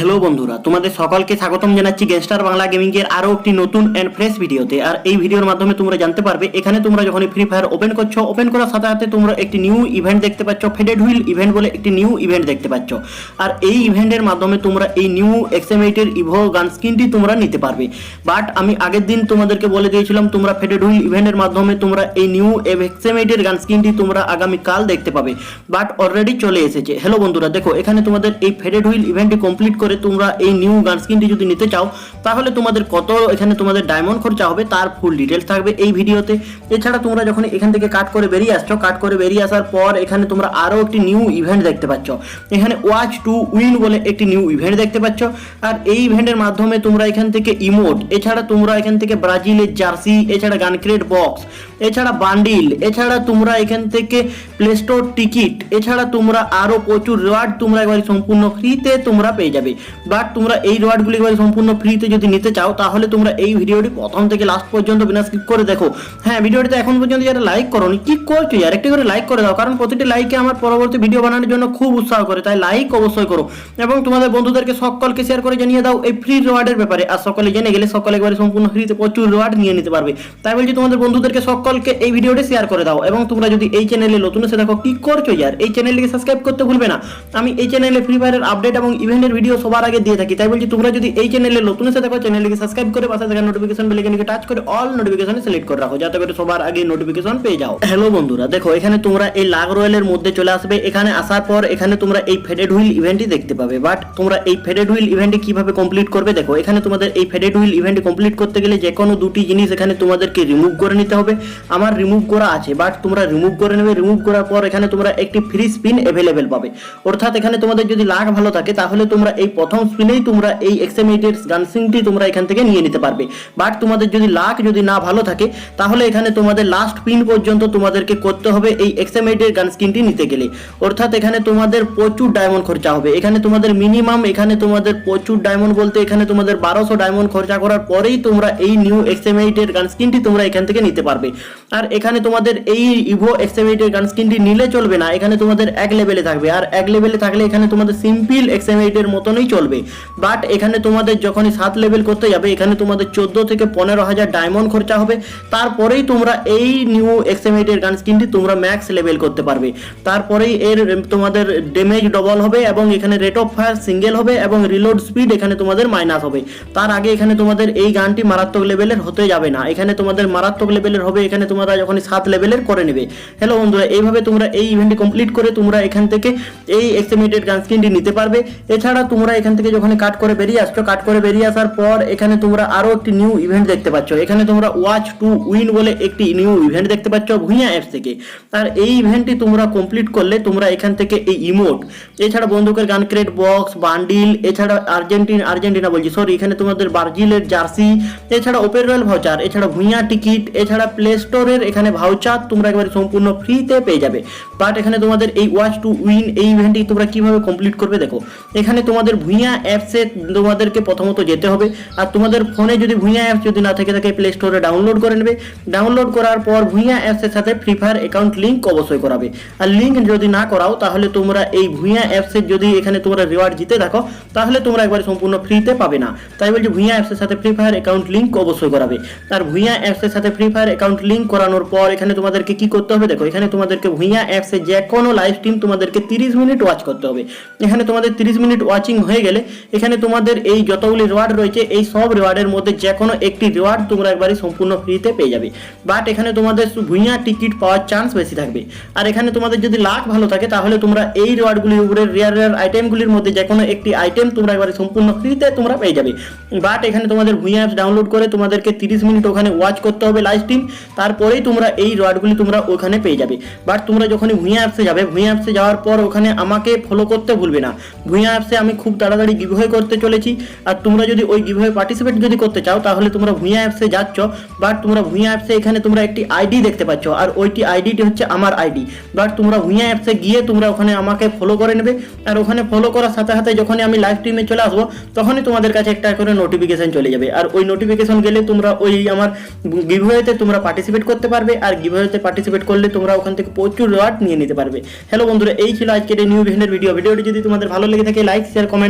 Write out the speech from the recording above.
Hello বন্ধুরা, তোমাদের সকলকে স্বাগতম জানাচ্ছি গ্যাংস্টার বাংলা গেমিং এর আরও একটি নতুন এন্ড ফ্রেশ ভিডিওতে। আর এই ভিডিওর মাধ্যমে তোমরা জানতে পারবে, এখানে তোমরা যখন ফ্রি ফায়ার ওপেন করছ ওপেন করার সাথে সাথে তোমরা একটি নিউ ইভেন্ট দেখতে পাচ্ছ ফেডেড হুইল ইভেন্ট বলে একটি নিউ ইভেন্ট দেখতে পাচ্ছ। আর এই ইভেন্টের মাধ্যমে তোমরা এই নিউ এক্সএমএইটের ইভো গান স্কিনটি তোমরা নিতে পারবে। বাট আমি আগের দিন তোমাদেরকে বলে দিয়েছিলাম, তোমরা ফেডেড হুইল ইভেন্টের মাধ্যমে তোমরা এই নিউ এক্সএমএইটের গান স্কিনটি তোমরা আগামী কাল দেখতে পাবে। বাট অলরেডি চলে এসেছে। হ্যালো বন্ধুরা, দেখো, এখানে তোমাদের এই ফেডেড হুইল ইভেন্টটি কমপ্লিট করে তোমরা এই নিউ গান স্কিনটি যদি নিতে চাও, তাহলে তোমাদের কত এখানে তোমাদের ডায়মন্ড খরচা হবে তার ফুল ডিটেলস থাকবে এই ভিডিওতে। এছাড়া তোমরা যখন এখান থেকে কাট করে বেরিয়ে আসছো কাট করে বেরিয়ে আসার পর এখানে তোমরা আরও একটি নিউ ইভেন্ট দেখতে পাচ্ছ। এখানে ওয়াচ টু উইন বলে একটি নিউ ইভেন্ট দেখতে পাচ্ছ। আর এই ইভেন্টের মাধ্যমে তোমরা এখান থেকে ইমোট এছাড়া তোমরা এখান থেকে ব্রাজিলের জার্সি এছাড়া গান ক্রেড বক্স এছাড়া বান্ডিল এছাড়া তোমরা এখান থেকে প্লে স্টোর টিকিট এছাড়া তোমরা আরও প্রচুর রিওয়ার্ড তোমরা একবার সম্পূর্ণ ফ্রিতে তোমরা পেয়ে যাবে। বাট তোমরা এই রিওয়ার্ডগুলি একবার সম্পূর্ণ ফ্রিতে যদি নিতে চাও, তাহলে তোমরা এই ভিডিওটি প্রথম থেকে লাস্ট পর্যন্ত বিনা স্কিপ করে দেখো। হ্যাঁ ভিডিওটিতে এখন পর্যন্ত যারা লাইক করোনি কি করছ আর একটি করে লাইক করে দাও, কারণ প্রতিটি লাইকে আমার পরবর্তী ভিডিও বানানোর জন্য খুব উৎসাহ করে, তাই লাইক অবশ্যই করো। এবং তোমাদের বন্ধুদেরকে সকলকে শেয়ার করে জানিয়ে দাও এই ফ্রি রিওয়ার্ডের ব্যাপারে। আর সকলে জেনে গেলে সকলে একবারে সম্পূর্ণ ফ্রিতে প্রচুর রিওয়ার্ড নিয়ে নিতে পারবে। তাই বলছি তোমাদের বন্ধুদেরকে সকলকে এই ভিডিওটি শেয়ার করে দাও। এবং তোমরা যদি এই চ্যানেলে নতুন এসে দেখো কি করছ ইয়ার এই চ্যানেলটিকে সাবস্ক্রাইব করতে ভুলবে না। আমি এই চ্যানেলে ফ্রি ফায়ারের আপডেট এবং ইভেন্টের ভিডিও সবার আগে দিয়ে থাকি। তাই বলছি, তোমরা যদি এই চ্যানেলে নতুন এসে দেখো চ্যানেলটিকে সাবস্ক্রাইব করে পাশে থাকা নোটিফিকেশন বেলাইকনকে টাচ করে অল নোটিফিকেশন সিলেক্ট করে রাখো, যাতে করে সবার আগে নোটিফিকেশন পেয়ে যাও। হ্যালো বন্ধুরা, দেখো, এখানে তোমরা এই লাগ রয়্যালের মধ্যে চলে আসবে। এখানে আসার পর এখানে তোমরা এই ফেডেড হুইল ইভেন্টই দেখতে পাবে। বাট তোমরা এই ফেডেড হুইল ইভেন্টটি কীভাবে কমপ্লিট করবে, দেখো, এখানে তোমাদের এই ফেডেড হুইল ইভেন্ট কমপ্লিট করতে গেলে যে কোনো দুটি জিনিস এখানে তোমাদেরকে রিমুভ করে নিতে হবে। আমার রিমুভ করা আছে বাট তোমরা রিমুভ করে নেবে। রিমুভ করার পর এখানে তোমরা একটি ফ্রি স্পিন অ্যাভেলেবেল পাবে। অর্থাৎ এখানে তোমাদের যদি লাখ ভালো থাকে, তাহলে তোমরা এই প্রথম স্পিনেই তোমরা এই এক্সএমএটেড গানসিংটি তোমরা এখান থেকে নিয়ে নিতে পারবে। বাট তোমাদের যদি লাখ যদি না ভালো থাকে, তাহলে এখানে তোমাদের লাস্ট পিন পর্যন্ত তোমাদেরকে করতে হবে এই এক্সএমএটেড গান স্কিনটি নিতে গেলে। অর্থাৎ এখানে তোমাদের প্রচুর ডায়মন্ড খরচা হবে। এখানে তোমাদের মিনিমাম এখানে তোমাদের প্রচুর ডায়মন্ড বলতে এখানে তোমাদের বারোশো ডায়মন্ড খরচা করার পরেই তোমরা এই নিউ এক্সএমএটেড গান স্কিনটি তোমরা এখান থেকে নিতে পারবে। আর এখানে তোমাদের এই ইভো এক্সএমএটেড গান স্কিনটি নিলে চলবে না। এখানে তোমাদের এক লেভেলে থাকবে। আর এক লেভেলে থাকলে এখানে তোমাদের সিম্পল এক্সএমএটের মতনই চলবে। বাট এখানে তোমাদের যখনই সাত লেভেল করতে যাবে, এখানে তোমাদের চোদ্দ থেকে পনেরো হাজার ডায়মন্ড খরচা হবে। তারপরেই তোমরা এই নিউ এক্সএমএটের গান স্কিনটি তোমরা ম্যাক্স লেভেল করতে পারবে। তারপরেই এর তোমাদের ড্যামেজ ডবল হবে এবং এখানে রেট অফ ফায়ার সিঙ্গেল হবে এবং রিলোড স্পিড এখানে তোমাদের মাইনাস হবে। তার আগে এখানে তোমাদের এই গানটি মারাত্মক লেভেলের হতে যাবে না। এখানে তোমাদের মারাত্মক লেভেলের হবে, এখানে তোমরা যখন সাত লেভেলের করে নেবে। হ্যালো বন্ধুরা, এইভাবে তোমরা এই ইভেন্টটি কমপ্লিট করে তোমরা এখান থেকে এই এক্সিমিটেড গান স্কিনটি নিতে পারবে। এছাড়া তোমরা এখান থেকে যখন কাট করে বেরিয়ে আসছো কাট করে বেরিয়ে আসার পর এখানে তোমরা আরও একটি নিউ ইভেন্ট দেখতে পাচ্ছ। এখানে তোমরা ওয়াচ টু উইন বলে একটি নিউ ইভেন্ট দেখতে পাচ্ছ ভুইয়া অ্যাপস থেকে। আর এই ইভেন্টটি তোমরা কমপ্লিট করলে তোমরা এখান থেকে এই ইমোট এছাড়া বন্দুকের গান ক্রেট বক্স বান্ডিল এছাড়া আর্জেন্টিনা আর্জেন্টিনা বলছি সরি এখানে তোমাদের ব্রাজিলের জার্সি, এছাড়া ওপেন ভাউচার এছাড়া ভুইয়া টিকিট এছাড়া প্লে স্টোরের এখানে ভাউচার তোমরা একেবারে সম্পূর্ণ ফ্রিতে পেয়ে যাবে। বাট এখানে তোমাদের এই ওয়াচ টু উইন এই ইভেন্টটি তোমরা কীভাবে কমপ্লিট করবে দেখো। এখানে তোমাদের ভুইয়া অ্যাপসে তোমাদেরকে প্রথমত যেতে হবে। আর তোমাদের ফোনে যদি ভুইয়া অ্যাপস যদি না থেকে থাকে প্লে স্টোরে ডাউনলোড করে নেবে। ডাউনলোড করার পর ভুইয়া অ্যাপসের সাথে ফ্রি ফায়ার অ্যাকাউন্ট লিঙ্ক অবশ্যই করাবে। আর লিঙ্ক যদি না করাও, তাহলে তোমরা এই ভুইয়া অ্যাপসের যদি এখানে তোমরা রিওয়ার্ড জিতে থাকো, তাহলে তোমরা একবারে সম্পূর্ণ ফ্রিতে পাবে না। তাই বলছি ভুইয়া অ্যাপসের সাথে ফ্রি ফায়ার অ্যাকাউন্ট লিঙ্ক অবশ্যই করাবে। আর ভুইয়া অ্যাপসের সাথে ফ্রি ফায়ার অ্যাকাউন্ট লিঙ্ক করানোর পর এখানে তোমাদেরকে কি করতে হবে? দেখো, এখানে তোমাদেরকে ভুইয়া অ্যাপসে যে কোনো লাইভ স্ট্রিম তোমাদেরকে তিরিশ মিনিট ওয়াচ করতে হবে। এখানে তোমাদের তিরিশ মিনিট ওয়াচিং হয়ে গেলে এখানে তোমাদের এই যতগুলি রিওয়ার্ড রয়েছে, এই সব রিওয়ার্ডের মধ্যে যে কোনো একটি রিওয়ার্ড তোমরা একবারই সম্পূর্ণ ফ্রিতে পেয়ে যাবে। বাট এখানে তোমাদের ভুইয়া টিকিট পাওয়ার চান্স বেশি থাকবে। আর এখানে তোমাদের যদি লাখ ভালো থাকে, তাহলে তোমরা এই রিওয়ার্ডগুলির উপরে রেয়ার রেয়ার আইটেমগুলির মধ্যে যে কোনো একটি আইটেম তোমরা একবারে সম্পূর্ণ ফ্রিতে তোমরা পেয়ে যাবে। বাট এখানে তোমাদের ভুইয়া অ্যাপস ডাউনলোড করে তোমাদেরকে তিরিশ মিনিট ওখানে ওয়াচ করতে হবে লাইভ স্ট্রিম তারপরেই তোমরা এই রিওয়ার্ডগুলি তোমরা ওখানে পেয়ে যাবে। বাট তোমরা যখনই ভুইয়া অ্যাপসে যাবে, ভুইয়া অ্যাপসে যাওয়ার পর ওখানে আমাকে ফলো করতে ভুলবে না। ভুইয়া অ্যাপসে আমি খুব তাড়াতাড়ি গিভওয়ে করতে চলেছি। আর তোমরা যদি ওই গিভওয়ে পার্টিসিপেট যদি করতে চাও, তাহলে তোমরা ভুইয়া অ্যাপসে যাচ্ছ। বাট তোমরা ভুইয়া অ্যাপসে এখানে তোমরা একটি আইডি দেখতে পাচ্ছ। আর ওইটি আইডিটি হচ্ছে আমার আইডি বাট তোমরা ভুইয়া অ্যাপসে গিয়ে তোমরা ওখানে আমাকে ফলো করে নেবে। আর ওখানে ফলো করার সাথে সাথে যখনই আমি লাইভ স্ট্রিমে চলে আসব, তখনই তোমাদের কাছে একটা করে নোটিফিকেশন চলে যাবে। আর ওই নোটিফিকেশন গেলে তোমরা ওই আমার গিভওয়েতে তোমরা পার্টিসিপেট করতে পারবে। আর গিভওয়েতে পার্টিসিপেট করলে তোমরা ওখান থেকে প্রচুর রিওয়ার্ড নিয়ে নিতে পারবে। হ্যালো বন্ধুরা, এই ছিল আজকের নিউ ভিডিওর ভিডিও ভিডিওটি যদি তোমাদের ভালো লেগে থাকে লাইক শেয়ার কমেন্ট